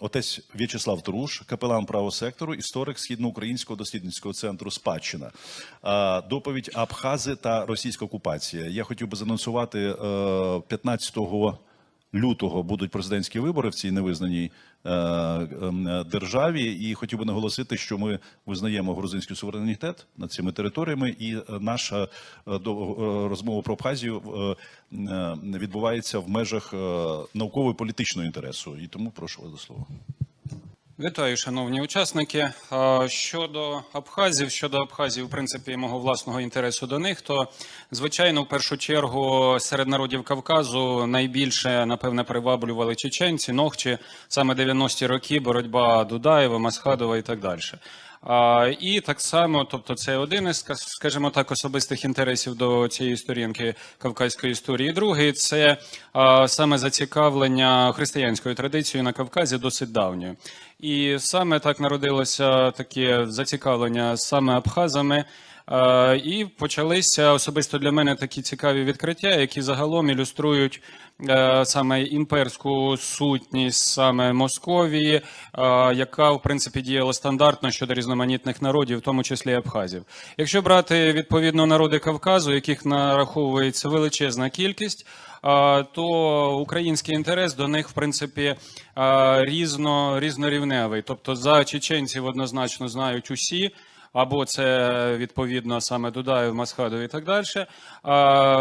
Отець В'ячеслав Труш, капелан правого сектору, історик східноукраїнського дослідницького центру Спадщина. Доповідь Абхази та російська окупація. Я хотів би занонсувати е, 15 лютого будуть президентські вибори в цій невизнаній е, е, державі, і хотів би наголосити, що ми визнаємо грузинський суверенітет над цими територіями, і е, наша е, е, розмова про Абхазію е, е, відбувається в межах е, науково-політичного інтересу. І тому прошу вас до слова. Вітаю, шановні учасники. Щодо Абхазів, щодо Абхазів, в принципі, мого власного інтересу до них, то звичайно, в першу чергу, серед народів Кавказу найбільше напевне приваблювали чеченці, ногчі, саме 90-ті роки, боротьба Дудаєва, Масхадова і так далі. І так само, тобто, це один із, ска- скажімо так, особистих інтересів до цієї сторінки кавказької історії. Другий це саме зацікавлення християнською традицією на Кавказі досить давньою. І саме так народилося таке зацікавлення саме абхазами. Е, І почалися особисто для мене такі цікаві відкриття, які загалом ілюструють е, саме імперську сутність саме Московії, е, яка в принципі діяла стандартно щодо різноманітних народів, в тому числі абхазів. Якщо брати відповідно народи Кавказу, яких нараховується величезна кількість, то український інтерес до них, в принципі, різно, різнорівневий. Тобто за чеченців однозначно знають усі. Або це відповідно саме Дудаєв, Масхадов і так далі.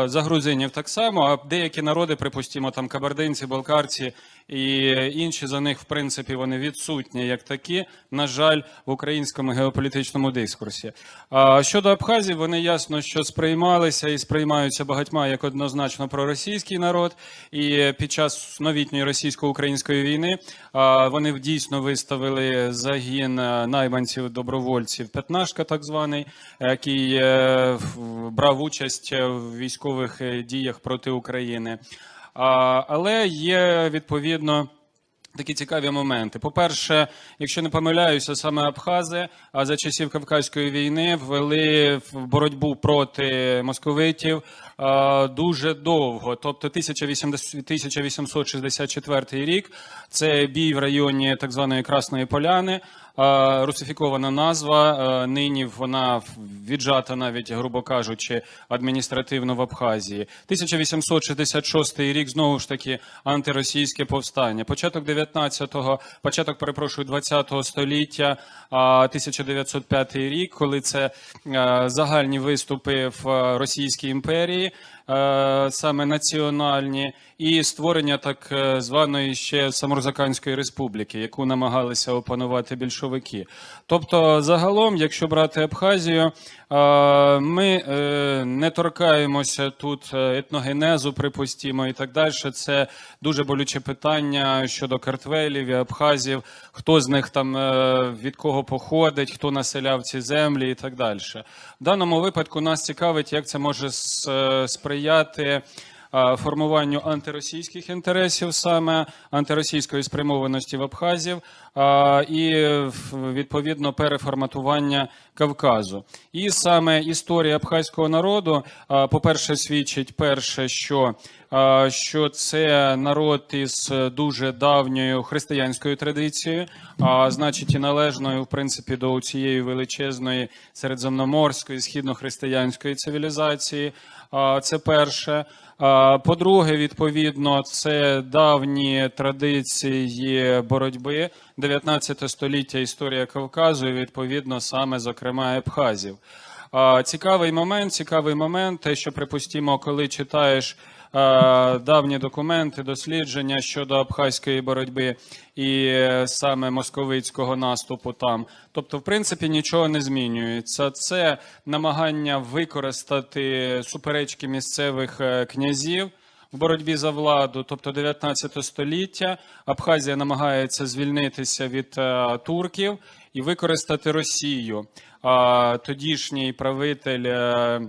За грузинів так само. А деякі народи, припустимо, там кабардинці, балкарці і інші за них, в принципі, вони відсутні як такі, на жаль, в українському геополітичному дискурсі. А щодо Абхазів, вони ясно, що сприймалися і сприймаються багатьма як однозначно проросійський народ. І під час новітньої російсько-української війни а, вони дійсно виставили загін е, найманців добровольців П'ятнашка, так званий, який е, брав участь в військових е, діях проти України. Але є відповідно. Такі цікаві моменти. По-перше, якщо не помиляюся, саме Абхази, за часів Кавказької війни ввели в боротьбу проти московитів дуже довго. Тобто 1880 1864 рік це бій в районі так званої Красної Поляни. Русифікована назва. Нині вона віджата навіть, грубо кажучи, адміністративно в Абхазії. 1866 рік знову ж таки антиросійське повстання. Початок 19-го, початок, перепрошую, 20-го століття, а, 1905 рік, коли це загальні виступи в Російській імперії, саме національні, і створення так е, званої ще Самурзаканської республіки, яку намагалися опанувати більшовики. Тобто, загалом, якщо брати Абхазію, ми е, не торкаємося тут е, етногенезу, припустімо, і так далі. Це дуже болюче питання щодо картвелів і абхазів, хто з них там е, від кого походить, хто населяв ці землі і так далі. В даному випадку нас цікавить, як це може с- е, сприяти. Формуванню антиросійських інтересів, саме антиросійської спрямованості в Абхазів, і відповідно переформатування Кавказу. І саме історія абхазького народу, по-перше, свідчить перше, що, що це народ із дуже давньою християнською традицією, а значить і належною, в принципі, до цієї величезної середземноморської східнохристиянської цивілізації. Це перше. По-друге, відповідно, це давні традиції боротьби 19 століття історія Кавказу, і відповідно саме зокрема. А, Цікавий момент, цікавий момент, те, що припустимо, коли читаєш давні документи, дослідження щодо абхазької боротьби і е, саме московицького наступу там. Тобто, в принципі, нічого не змінюється. Це намагання використати суперечки місцевих е, князів. В боротьбі за владу, тобто 19 століття, Абхазія намагається звільнитися від е, турків і використати Росію. А тодішній правитель е,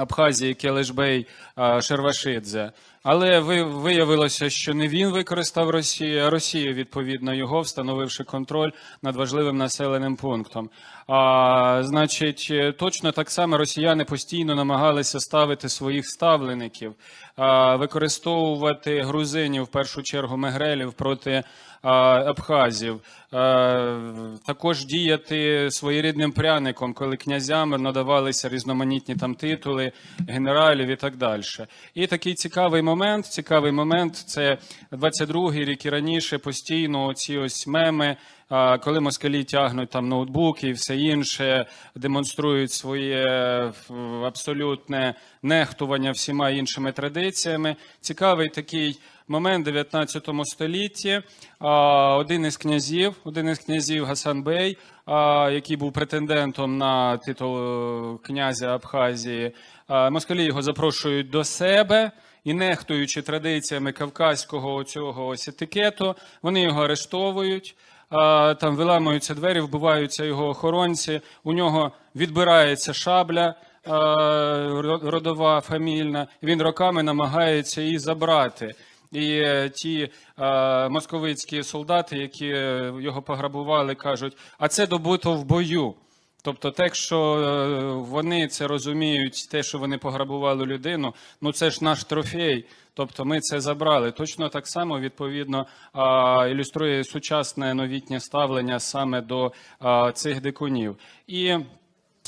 Абхазії Келешбей е, Шервашидзе. Але ви, виявилося, що не він використав Росію, а Росія, відповідно, його, встановивши контроль над важливим населеним пунктом. А, значить, е, точно так само росіяни постійно намагалися ставити своїх ставлеників, а, використовувати грузинів, в першу чергу мегрелів проти а, абхазів, а, також діяти своєрідним пряником, коли князям надавалися різноманітні там титули генералів і так далі. І такий цікавий момент, цікавий момент це 22-й рік і раніше постійно ці ось меми. Коли москалі тягнуть там ноутбуки і все інше, демонструють своє абсолютне нехтування всіма іншими традиціями. Цікавий такий момент 19 столітті. Один із князів, один із князів Гасан Бей, який був претендентом на титул е, князя Абхазії, москалі його запрошують до себе. І нехтуючи традиціями кавказького цього ось етикету, вони його арештовують. Там виламуються двері, вбиваються його охоронці. У нього відбирається шабля родова, фамільна. Він роками намагається її забрати. І е, ті е, московицькі солдати, які його пограбували, кажуть: а це добуто в бою. Тобто, те, що е, вони це розуміють, те, що вони пограбували людину, ну це ж наш трофей. Тобто ми це забрали. Точно так само відповідно ілюструє сучасне новітнє ставлення саме до цих дикунів. І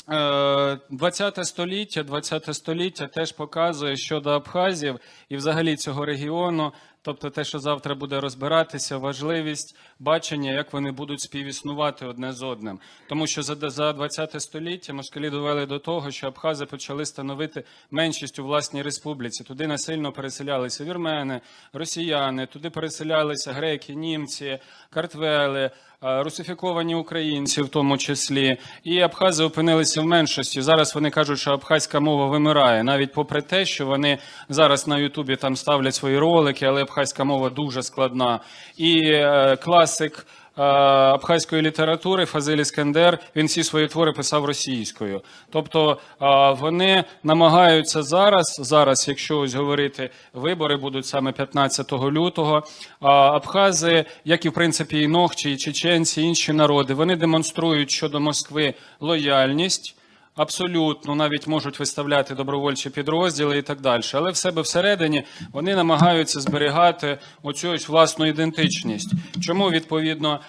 20 століття, 20 століття теж показує щодо Абхазів і взагалі цього регіону, тобто те, що завтра буде розбиратися, важливість бачення, як вони будуть співіснувати одне з одним. Тому що за, за 20 століття москалі довели до того, що Абхази почали становити меншість у власній республіці. Туди насильно переселялися вірмени, росіяни, туди переселялися греки, німці, картвели. Е, Русифіковані українці, в тому числі, і абхази опинилися в меншості. Зараз вони кажуть, що абхазька мова вимирає, навіть попри те, що вони зараз на Ютубі там ставлять свої ролики, але абхазька мова дуже складна. І е, класик абхазької літератури Фазиль Іскендер, він всі свої твори писав російською. Тобто е, вони намагаються зараз, зараз, якщо ось говорити, вибори будуть саме 15 лютого. а Абхази, як і в принципі і Ногчі, і чеченці, і інші народи, вони демонструють щодо Москви лояльність. Абсолютно, навіть можуть виставляти добровольчі підрозділи і так далі. Але в себе всередині вони намагаються зберігати оцю ось власну ідентичність. Чому відповідно,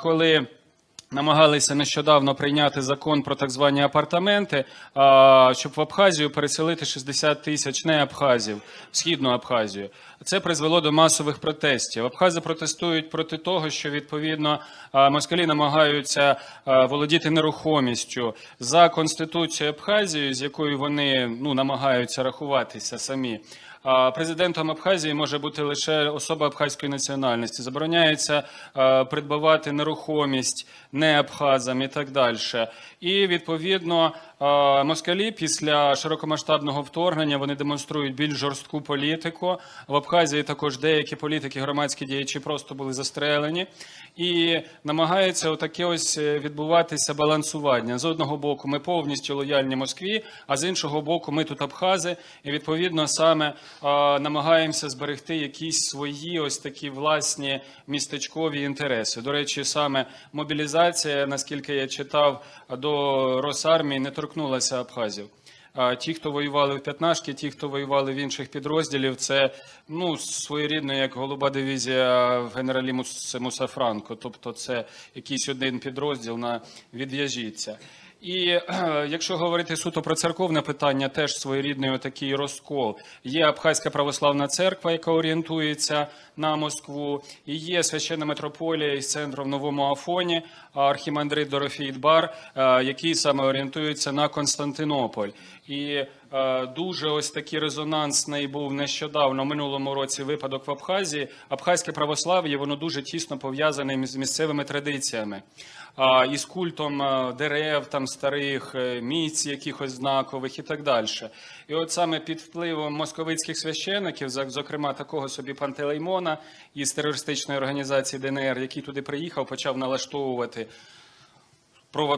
коли намагалися нещодавно прийняти закон про так звані апартаменти, щоб в Абхазію переселити 60 тисяч не абхазів, східну Абхазію. Це призвело до масових протестів. Абхази протестують проти того, що відповідно москалі намагаються володіти нерухомістю за конституцією Абхазії, з якою вони ну намагаються рахуватися самі. Президентом Абхазії може бути лише особа абхазької національності. Забороняється придбавати нерухомість не абхазам і так далі. І відповідно москалі після широкомасштабного вторгнення вони демонструють більш жорстку політику. В Абхазії також деякі політики, громадські діячі просто були застрелені. І намагається отаке ось е, відбуватися балансування. З одного боку, ми повністю лояльні Москві, а з іншого боку, ми тут абхази, і відповідно саме намагаємося зберегти якісь свої ось такі власні містечкові інтереси. До речі, саме мобілізація, наскільки я читав, до Росармії не торкнулася абхазів. А ті, хто воювали в П'ятнашки, ті, хто воювали в інших підрозділів, це ну своєрідно як голуба дивізія в генералі Мус- Мусафранко. Тобто, це якийсь один підрозділ на відв'яжіться. І якщо говорити суто про церковне питання, теж своєрідний отакий розкол. Є Абхазька православна церква, яка орієнтується на Москву, і є священна митрополія із центром в Новому Афоні, архімандрит Дорофій Дбар, е, який саме орієнтується на Константинополь. І дуже ось такий резонансний був нещодавно минулому році випадок в Абхазії. Абхазьке православ'я воно дуже тісно пов'язане з місцевими традиціями. А, із культом е, дерев, там старих е, місць, якихось знакових і так далі. І от саме під впливом московицьких священиків, зокрема такого собі Пантелеймона із терористичної організації ДНР, який туди приїхав, почав налаштовувати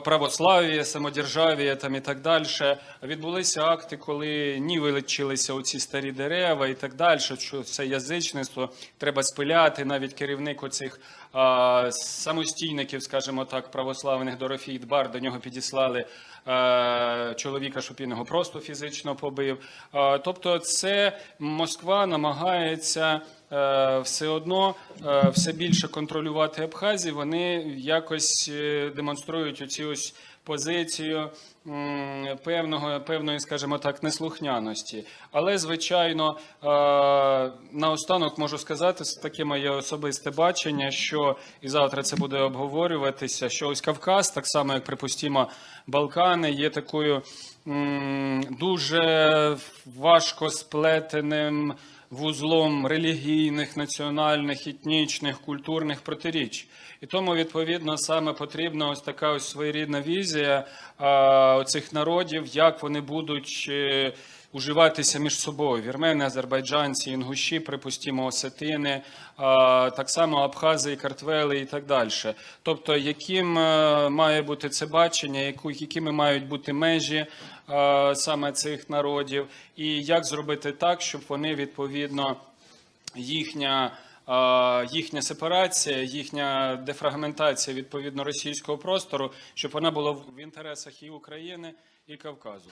православ'я, самодержав'я там і так далі. Відбулися акти, коли нівеличилися оці старі дерева і так далі, що це язичництво треба спиляти. Навіть керівник оцих а, самостійників, скажімо так, православних Дорофій Дбар до нього підіслали е, чоловіка, щоб він його просто фізично побив. Е, Тобто, це Москва намагається все одно е, все більше контролювати Абхазію. Вони якось е, демонструють оці ось позицію певного, певної, скажімо так, неслухняності. Але, звичайно, е, наостанок можу сказати, це таке моє особисте бачення, що і завтра це буде обговорюватися, що ось Кавказ, так само як припустимо, Балкани, є такою дуже важко сплетеним вузлом релігійних, національних, етнічних, культурних протиріч. І тому, відповідно, саме потрібна ось така ось своєрідна візія цих народів, як вони будуть е, уживатися між собою. Вірмени, азербайджанці, інгуші, припустимо, осетини, так само абхази і картвели і так далі. Тобто, яким е, має бути це бачення, якими мають бути межі е, саме цих народів, і як зробити так, щоб вони відповідно їхня. е, Їхня сепарація, їхня дефрагментація відповідно російського простору, щоб вона була в інтересах і України, і Кавказу.